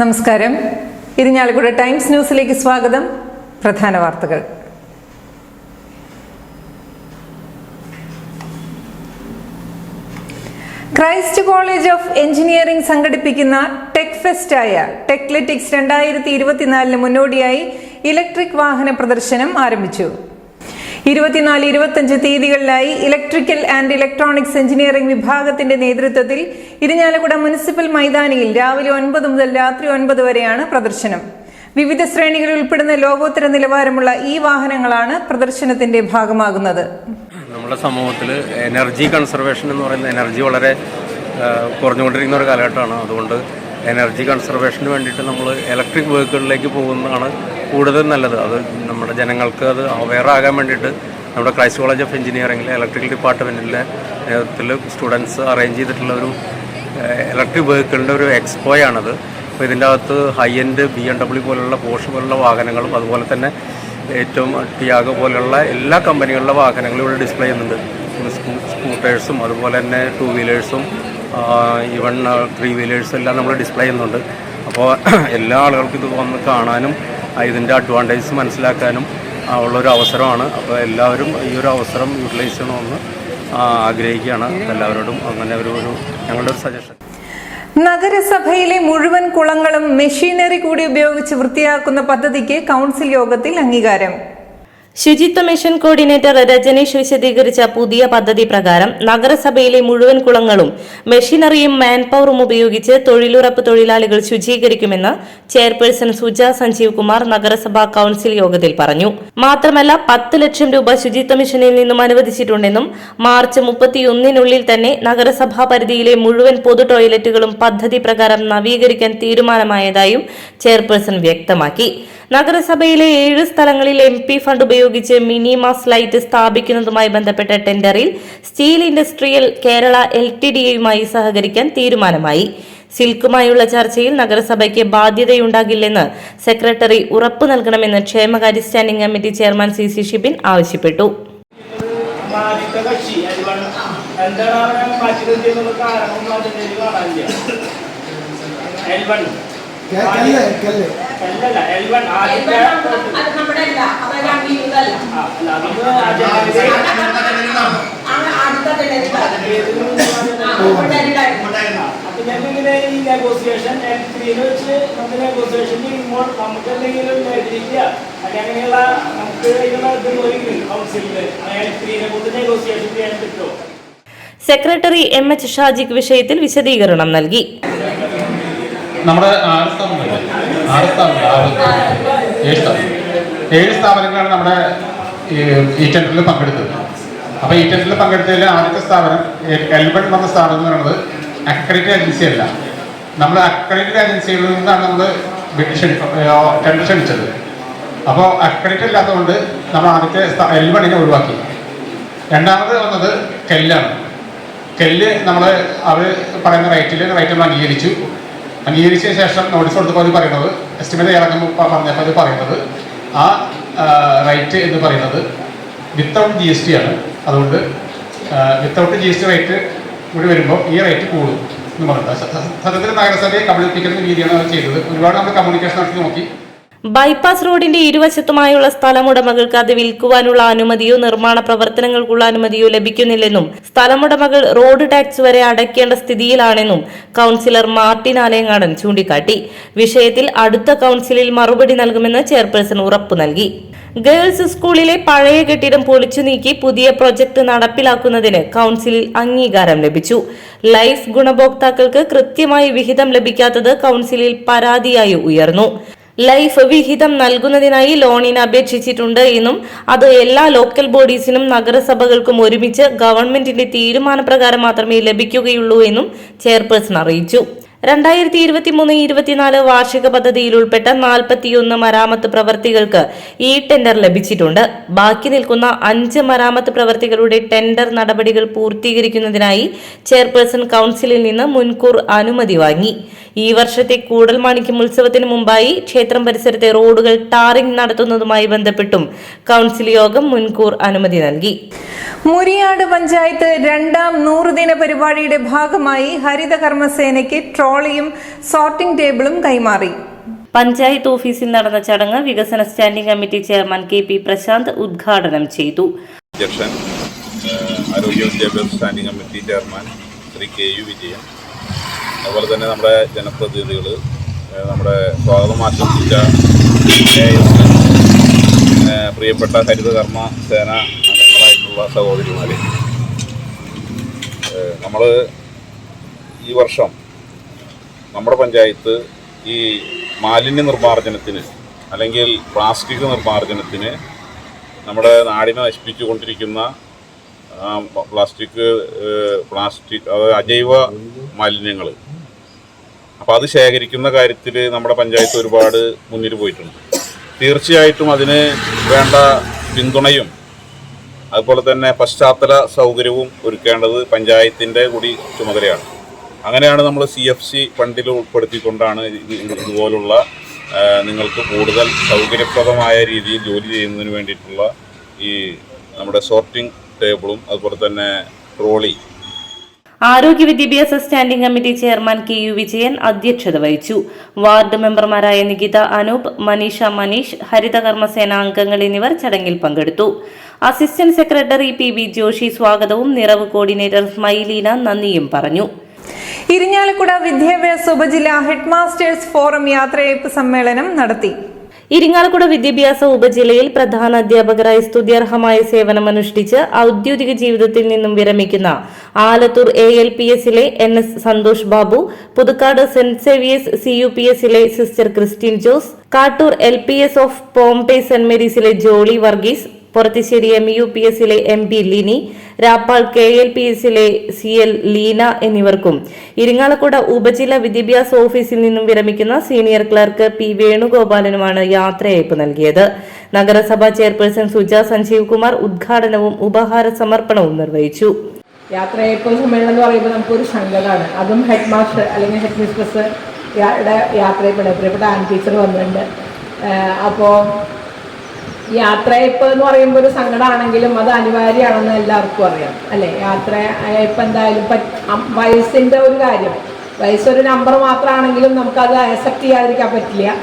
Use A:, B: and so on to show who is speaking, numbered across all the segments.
A: നമസ്കാരം. ഇരിഞ്ഞാലക്കുട ടൈംസ് ന്യൂസിലേക്ക് സ്വാഗതം. പ്രധാന വാർത്തകൾ. ക്രൈസ്റ്റ് കോളേജ് ഓഫ് എഞ്ചിനീയറിംഗ് സംഘടിപ്പിക്കുന്ന ടെക് ഫെസ്റ്റായ ടെക്ലറ്റിക്സ് രണ്ടായിരത്തി ഇരുപത്തിനാലിന് മുന്നോടിയായി ഇലക്ട്രിക് വാഹന പ്രദർശനം ആരംഭിച്ചു. ഇരുപത്തിനാല് ഇരുപത്തഞ്ച് തീയതികളിലായി ഇലക്ട്രിക്കൽ ആൻഡ് ഇലക്ട്രോണിക്സ് എഞ്ചിനീയറിംഗ് വിഭാഗത്തിന്റെ നേതൃത്വത്തിൽ ഇരിഞ്ഞാലക്കുട മുനിസിപ്പൽ മൈതാനിയിൽ രാവിലെ ഒൻപത് മുതൽ രാത്രി ഒൻപത് വരെയാണ് പ്രദർശനം. വിവിധ ശ്രേണികളിൽ ഉൾപ്പെടുന്ന ലോകോത്തര നിലവാരമുള്ള ഈ വാഹനങ്ങളാണ് പ്രദർശനത്തിന്റെ ഭാഗമാകുന്നത്.
B: നമ്മുടെ സമൂഹത്തിൽ എനർജി കൺസർവേഷൻ എന്ന് പറയുന്ന എനർജി വളരെ കുറഞ്ഞുകൊണ്ടിരിക്കുന്ന ഒരു കാലഘട്ടമാണ്. അതുകൊണ്ട് എനർജി കൺസർവേഷന് വേണ്ടിയിട്ട് നമ്മൾ ഇലക്ട്രിക് വെഹിക്കിളിലേക്ക് പോകുന്നതാണ് കൂടുതൽ നല്ലത്. അത് നമ്മുടെ ജനങ്ങൾക്ക് അത് അവെയർ വേണ്ടിയിട്ട് നമ്മുടെ ക്രൈസ്റ്റ് കോളേജ് ഓഫ് എഞ്ചിനീയറിംഗിലെ ഇലക്ട്രിക്കൽ ഡിപ്പാർട്ട്മെന്റിലെ നേതൃത്വത്തിൽ സ്റ്റുഡൻസ് അറേഞ്ച് ചെയ്തിട്ടുള്ള ഒരു ഇലക്ട്രിക് വെഹിക്കിളിന്റെ ഒരു എക്സ്പോയാണത് അപ്പോൾ ഇതിന്റെ അകത്ത് high end B M W പോലുള്ള പോഷ് പോലുള്ള വാഹനങ്ങളും അതുപോലെ തന്നെ ഏറ്റവും ടിയാഗോ പോലെയുള്ള എല്ലാ കമ്പനികളുടെ വാഹനങ്ങളും ഇവിടെ ഡിസ്പ്ലേ ചെയ്യുന്നുണ്ട്. സ്കൂട്ടേഴ്സും അതുപോലെ തന്നെ ടു വീലേഴ്സും ഈവൺ ത്രീ വീലേഴ്സും എല്ലാം നമ്മൾ ഡിസ്പ്ലേ ചെയ്യുന്നുണ്ട്. അപ്പോൾ എല്ലാ ആളുകൾക്കും ഇത് വന്ന് കാണാനും ഇതിന്റെ അഡ്വാന്റേജസ് മനസ്സിലാക്കാനും ഉള്ളൊരു അവസരമാണ്. അപ്പോൾ എല്ലാവരും ഈ ഒരു അവസരം യൂട്ടിലൈസ് ചെയ്യണമെന്ന് ആഗ്രഹിക്കുകയാണ്. എല്ലാവരോടും അങ്ങനെ ഒരു ഒരു ഞങ്ങളുടെ ഒരു സജഷൻ
A: നഗരസഭയിലെ മുഴുവൻ കുളങ്ങളും മെഷീനറി കൂടി ഉപയോഗിച്ച് വൃത്തിയാക്കുന്ന പദ്ധതിക്ക് കൗൺസിൽ യോഗത്തിൽ അംഗീകാരം.
C: ശുചിത്വ മിഷൻ കോർഡിനേറ്റർ രജനീഷ് വിശദീകരിച്ച പുതിയ പദ്ധതി പ്രകാരം നഗരസഭയിലെ മുഴുവൻ കുളങ്ങളും മെഷീനറിയും മാൻ പവറും ഉപയോഗിച്ച് തൊഴിലുറപ്പ് തൊഴിലാളികൾ ശുചീകരിക്കുമെന്ന് ചെയർപേഴ്സൺ സുജ സഞ്ജീവ് കുമാർ നഗരസഭാ കൌൺസിൽ യോഗത്തിൽ പറഞ്ഞു. മാത്രമല്ല പത്ത് ലക്ഷം രൂപ ശുചിത്വ മിഷനിൽ നിന്നും അനുവദിച്ചിട്ടുണ്ടെന്നും മാർച്ച് മുപ്പത്തിയൊന്നിനുള്ളിൽ തന്നെ നഗരസഭാ പരിധിയിലെ മുഴുവൻ പൊതു ടോയ്ലറ്റുകളും പദ്ധതി പ്രകാരം നവീകരിക്കാൻ തീരുമാനമായതായും ചെയർപേഴ്സൺ വ്യക്തമാക്കി. നഗരസഭയിലെ ഏഴ് സ്ഥലങ്ങളിൽ എം പി ഫണ്ട് ഉപയോഗിച്ച് മിനി മാസ് ലൈറ്റ് സ്ഥാപിക്കുന്നതുമായി ബന്ധപ്പെട്ട ടെൻഡറിൽ steel industrial Kerala L T ഡിയുമായി സഹകരിക്കാൻ തീരുമാനമായി. സിൽക്കുമായുള്ള ചർച്ചയിൽ നഗരസഭയ്ക്ക് ബാധ്യതയുണ്ടാകില്ലെന്ന് സെക്രട്ടറി ഉറപ്പു നൽകണമെന്ന് ക്ഷേമകാര്യ standing committee chairman C C Shibin ആവശ്യപ്പെട്ടു.
D: കല്ല് കല്ല്
E: ഈ നെഗോസിയേഷൻ വെച്ച് നമുക്ക് നെഗോസിയേഷൻ ചെയ്യുമ്പോൾ നമുക്ക് എന്തെങ്കിലും നേടിയില്ല അങ്ങനെയുള്ള നമുക്ക് ഇതിനുള്ള ഇത് കൗൺസിലിന് എൽ ത്രീനെ കൊണ്ട് നെഗോസിയേഷൻ ചെയ്യാൻ പറ്റുമോ?
C: സെക്രട്ടറി എം എച്ച് ഷാജിക്ക് വിഷയത്തിൽ വിശദീകരണം നൽകി.
F: നമ്മുടെ ആറ് സ്ഥാപനങ്ങൾ ആറ് ആറ് ഏഴ് സ്ഥാപനം ഏഴ് സ്ഥാപനങ്ങളാണ് നമ്മുടെ ഈ- ടെൻഡറിൽ പങ്കെടുത്തത്. അപ്പോൾ ഈ ടെൻഡറിൽ പങ്കെടുത്തതിൽ ആദ്യത്തെ സ്ഥാപനം എൽബൺ വന്ന സ്ഥാപനം എന്ന് പറയുന്നത് അക്രഡിറ്റഡ് ഏജൻസി അല്ല. നമ്മൾ അക്രഡിറ്റഡ് ഏജൻസികളിൽ നിന്നാണ് നമ്മൾ ടെൻഡർ ക്ഷണിച്ചത്. അപ്പോൾ അക്രഡിറ്റ് അല്ലാത്തതുകൊണ്ട് നമ്മൾ ആദ്യത്തെ എൽബണിനെ ഒഴിവാക്കി. രണ്ടാമത് വന്നത് കെല്ലാണ് കെല്ല് നമ്മൾ അവർ പറയുന്ന റേറ്റിൽ റേറ്റ് നമ്മൾ അംഗീകരിച്ചു. അംഗീകരിച്ച ശേഷം നോട്ടീസ് കൊടുത്തപ്പോൾ അവർ പറയുന്നത് എസ്റ്റിമേറ്റ് ഇറങ്ങുമ്പോൾ പറഞ്ഞപ്പോൾ അത് പറയുന്നത് ആ റൈറ്റ് എന്ന് പറയുന്നത് വിത്തൗട്ട് ജി എസ് ടി ആണ്. അതുകൊണ്ട് without G S T rate കൂടി വരുമ്പോൾ ഈ റേറ്റ് കൂടും എന്ന് സ- സത്യത്തിൽ നഗരസഭയെ കബളിപ്പിക്കുന്ന രീതിയാണ് അവർ ചെയ്തത്. ഒരുപാട് നമ്മൾ കമ്മ്യൂണിക്കേഷൻ നടത്തി നോക്കി.
C: ബൈപ്പാസ് റോഡിന്റെ ഇരുവശത്തുമായുള്ള സ്ഥലമുടമകൾക്ക് അത് വിൽക്കുവാനുള്ള അനുമതിയോ നിർമ്മാണ പ്രവർത്തനങ്ങൾക്കുള്ള അനുമതിയോ ലഭിക്കുന്നില്ലെന്നും സ്ഥലമുടമകൾ റോഡ് ടാക്സ് വരെ അടയ്ക്കേണ്ട സ്ഥിതിയിലാണെന്നും കൌൺസിലർ മാർട്ടിൻ ആലയങ്ങാടൻ ചൂണ്ടിക്കാട്ടി. വിഷയത്തിൽ അടുത്ത കൌൺസിലിൽ മറുപടി നൽകുമെന്ന് ചെയർപേഴ്സൺ ഉറപ്പു നൽകി. ഗേൾസ് സ്കൂളിലെ പഴയ കെട്ടിടം പൊളിച്ചു നീക്കി പുതിയ പ്രൊജക്ട് നടപ്പിലാക്കുന്നതിന് കൌൺസിലിൽ അംഗീകാരം ലഭിച്ചു. ലൈഫ് ഗുണഭോക്താക്കൾക്ക് കൃത്യമായി വിഹിതം ലഭിക്കാത്തത് കൌൺസിലിൽ പരാതിയായി ഉയർന്നു. ലൈഫ് വിഹിതം നൽകുന്നതിനായി ലോണിന് അപേക്ഷിച്ചിട്ടുണ്ട് എന്നും അത് എല്ലാ ലോക്കൽ ബോഡീസിനും നഗരസഭകൾക്കും ഒരുമിച്ച് ഗവൺമെന്റിന്റെ തീരുമാനപ്രകാരം മാത്രമേ ലഭിക്കുകയുള്ളൂ എന്നും ചെയർപേഴ്സൺ അറിയിച്ചു. രണ്ടായിരത്തി ഇരുപത്തിമൂന്ന് ഇരുപത്തിനാല് വാർഷിക പദ്ധതിയിൽ ഉൾപ്പെട്ട നാൽപ്പത്തിയൊന്ന് മരാമത്ത് പ്രവർത്തികൾക്ക് ഈ ടെൻഡർ ലഭിച്ചിട്ടുണ്ട്. ബാക്കി നിൽക്കുന്ന അഞ്ച് മരാമത്ത് പ്രവർത്തികളുടെ ടെൻഡർ നടപടികൾ പൂർത്തീകരിക്കുന്നതിനായി ചെയർപേഴ്സൺ കൌൺസിലിൽ നിന്ന് മുൻകൂർ അനുമതി വാങ്ങി. ഈ വർഷത്തെ കൂടൽ മാണിക്യം ഉത്സവത്തിന് മുമ്പായി ക്ഷേത്രം പരിസരത്തെ റോഡുകൾ ടാറിംഗ് നടത്തുന്നതുമായി ബന്ധപ്പെട്ടും കൌൺസിൽ യോഗം മുൻകൂർ അനുമതി നൽകി.
A: മുരിയാട് പഞ്ചായത്ത് രണ്ടാം നൂറുദിന പരിപാടിയുടെ ഭാഗമായി ഹരിതകർമ്മസേനയ്ക്ക് ട്രോൾ ട്രോളിയും സോർട്ടിംഗ് ടേബിളും കൈമാറി.
C: പഞ്ചായത്ത് ഓഫീസിൽ നടന്ന ചടങ്ങ് വികസന standing committee chairman K P Prashanth ഉദ്ഘാടനം ചെയ്തു.
G: അധ്യക്ഷൻ ആരോഗ്യ വിദ്യാഭ്യാസ standing committee chairman Shri K U Vijayan. അതുപോലെ തന്നെ നമ്മുടെ ജനപ്രതിനിധികൾ നമ്മുടെ സ്വാഗതം ആശംസിച്ച പ്രിയപ്പെട്ട ഹരിതകർമ്മ സേന അംഗങ്ങളായിട്ടുള്ള സഹോദരിമാരെ. നമ്മൾ ഈ വർഷം നമ്മുടെ പഞ്ചായത്ത് ഈ മാലിന്യ നിർമ്മാർജനത്തിന് അല്ലെങ്കിൽ പ്ലാസ്റ്റിക് നിർമ്മാർജനത്തിന് നമ്മുടെ നാടിനെ നശിപ്പിച്ചുകൊണ്ടിരിക്കുന്ന കൊണ്ടിരിക്കുന്ന പ്ലാസ്റ്റിക് പ്ലാസ്റ്റിക് അതായത് അജൈവ മാലിന്യങ്ങൾ. അപ്പോൾ അത് ശേഖരിക്കുന്ന കാര്യത്തിൽ നമ്മുടെ പഞ്ചായത്ത് ഒരുപാട് മുന്നിൽ പോയിട്ടുണ്ട്. തീർച്ചയായിട്ടും അതിന് വേണ്ട പിന്തുണയും അതുപോലെ തന്നെ പശ്ചാത്തല സൗകര്യവും ഒരുക്കേണ്ടത് പഞ്ചായത്തിന്റെ കൂടി ചുമതലയാണ്. അങ്ങനെയാണ് നമ്മൾ സി എഫ് സി ഫണ്ടിൽ ഉൾപ്പെടുത്തിക്കൊണ്ടാണ് ഇത് ഇത് ഇതുപോലുള്ള നിങ്ങൾക്ക് കൂടുതൽ സൗകര്യപ്രദമായ രീതിയിൽ ജോലി ചെയ്യുന്നതിന് വേണ്ടിയിട്ടുള്ള ഈ നമ്മുടെ സോർട്ടിംഗ് ടേബിളും അതുപോലെ തന്നെ ട്രോളി
C: ആരോഗ്യ വിദ്യാഭ്യാസ standing committee chairman K U Vijayan അധ്യക്ഷത വഹിച്ചു. വാർഡ് മെമ്പർമാരായ നികിത അനൂപ് മനീഷ മനീഷ് ഹരിതകർമ്മസേന അംഗങ്ങൾ എന്നിവർ ചടങ്ങിൽ പങ്കെടുത്തു. Assistant secretary P V Joshi സ്വാഗതവും നിറവ് കോർഡിനേറ്റർ സ്മൈലീന നന്ദിയും പറഞ്ഞു.
A: ഇരിഞ്ഞാലക്കുട വിദ്യാഭ്യാസ ഉപജില്ലാ ഹെഡ്മാസ്റ്റേഴ്സ് ഫോറം യാത്രയയപ്പ് സമ്മേളനം നടത്തി.
C: ഇരിങ്ങാലക്കുട വിദ്യാഭ്യാസ ഉപജില്ലയിൽ പ്രധാന അധ്യാപകരായി സ്തുത്യർഹമായ സേവനമനുഷ്ഠിച്ച് ഔദ്യോഗിക ജീവിതത്തിൽ നിന്നും വിരമിക്കുന്ന ആലത്തൂർ എ എൽ പി എസിലെ N S Santhosh Babu Puthukkad saint Xavier's C U P എസിലെ sister Christine Jose Kattoor L P S of Pompei saint മേരീസിലെ Jolly Varghese Porathissery M U P എസിലെ M P Lini Rappal K L P എസിലെ C L Leena എന്നിവർക്കും. ഇരിങ്ങാലക്കുട ഉപജില്ലാ വിദ്യാഭ്യാസ ഓഫീസിൽ നിന്നും വിരമിക്കുന്ന senior clerk P വേണുഗോപാലനുമാണ് യാത്രയയപ്പ് നൽകിയത്. നഗരസഭാ ചെയർപേഴ്സൺ സുജ സഞ്ജീവ് കുമാർ ഉദ്ഘാടനവും ഉപഹാര സമർപ്പണവും നിർവഹിച്ചു.
H: യാത്രയയപ്പ് സമ്മേളനം എന്ന് പറയുമ്പോൾ നമുക്കൊരു സങ്കടമാണ് അതും ഹെഡ് മാസ്റ്റർ അല്ലെങ്കിൽ ഹെഡ് മിസ്ട്രസ് യാത്രയപ്പിടെ പ്രിയപ്പെട്ട ആൻഡ് ടീച്ചർ വന്നിട്ടുണ്ട്. അപ്പോൾ യാത്രയപ്പ് എന്ന് പറയുമ്പോൾ ഒരു സങ്കടമാണെങ്കിലും അത് അനിവാര്യമാണെന്ന് എല്ലാവർക്കും അറിയാം. അല്ലേ? യാത്ര ഇപ്പം എന്തായാലും വയസ്സിന്റെ ഒരു കാര്യം. വയസ്സൊരു നമ്പർ മാത്രമാണെങ്കിലും നമുക്കത് അക്സെപ്റ്റ് ചെയ്യാതിരിക്കാൻ പറ്റില്ല.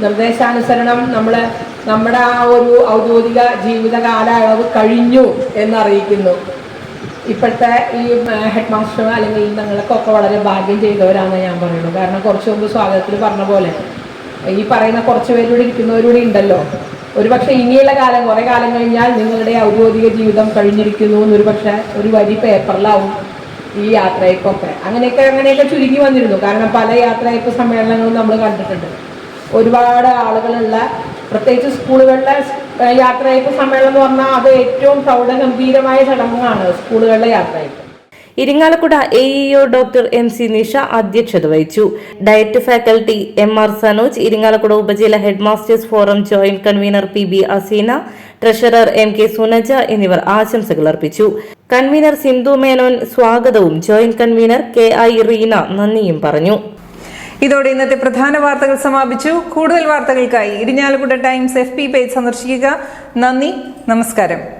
H: നിർദ്ദേശാനുസരണം നമ്മൾ നമ്മുടെ ആ ഒരു ഔദ്യോഗിക ജീവിത കാലയളവ് കഴിഞ്ഞു എന്നറിയിക്കുന്നു. ഇപ്പോഴത്തെ ഈ ഹെഡ് മാസ്റ്റർ അല്ലെങ്കിൽ നിങ്ങൾക്കൊക്കെ വളരെ ഭാഗ്യം ചെയ്തവരാണെന്ന് ഞാൻ പറയുള്ളൂ കാരണം കുറച്ച് മുമ്പ് സ്വാഗതത്തിൽ പറഞ്ഞ പോലെ ഈ പറയുന്ന കുറച്ച് പേരൂടെ ഇരിക്കുന്നവരൂടെ ഉണ്ടല്ലോ. ഒരുപക്ഷെ ഇനിയുള്ള കാലം കുറേ കാലം കഴിഞ്ഞാൽ നിങ്ങളുടെ ഔദ്യോഗിക ജീവിതം കഴിഞ്ഞിരിക്കുന്നു എന്നൊരു പക്ഷേ ഒരു വരി പേപ്പറിലാവും ഈ യാത്രയപ്പൊക്കെ. അങ്ങനെയൊക്കെ അങ്ങനെയൊക്കെ ചുരുങ്ങി വന്നിരുന്നു. കാരണം പല യാത്രയപ്പ് സമ്മേളനങ്ങളും നമ്മൾ കണ്ടിട്ടുണ്ട്. ഒരുപാട് ആളുകളുള്ള പ്രത്യേകിച്ച് സ്കൂളുകളിലെ യാത്രയപ്പ് സമ്മേളനം എന്ന് പറഞ്ഞാൽ അത് ഏറ്റവും പ്രൗഢഗംഭീരമായ ചടങ്ങാണ് സ്കൂളുകളിലെ യാത്രയപ്പ്.
C: Irinjalakuda A E O doctor M C Nisha അധ്യക്ഷത വഹിച്ചു. DIET faculty M R Sanoj Irinjalakuda ഉപജില്ല headmasters forum joint convener P B Aseena treasurer M K Sunaja എന്നിവർ ആശംസകൾ അർപ്പിച്ചു. കൺവീനർ സിന്ധു മേനോൻ സ്വാഗതവും joint convener K I Reena നന്ദിയും പറഞ്ഞു.
A: ഇതോടെ ഇന്നത്തെ പ്രധാന വാർത്തകൾ സമാപിച്ചു. കൂടുതൽ വാർത്തകൾക്കായി ഇരിഞ്ഞാലക്കുട ടൈംസ് എഫ് പേജ് സന്ദർശിക്കുക. നന്ദി നമസ്കാരം.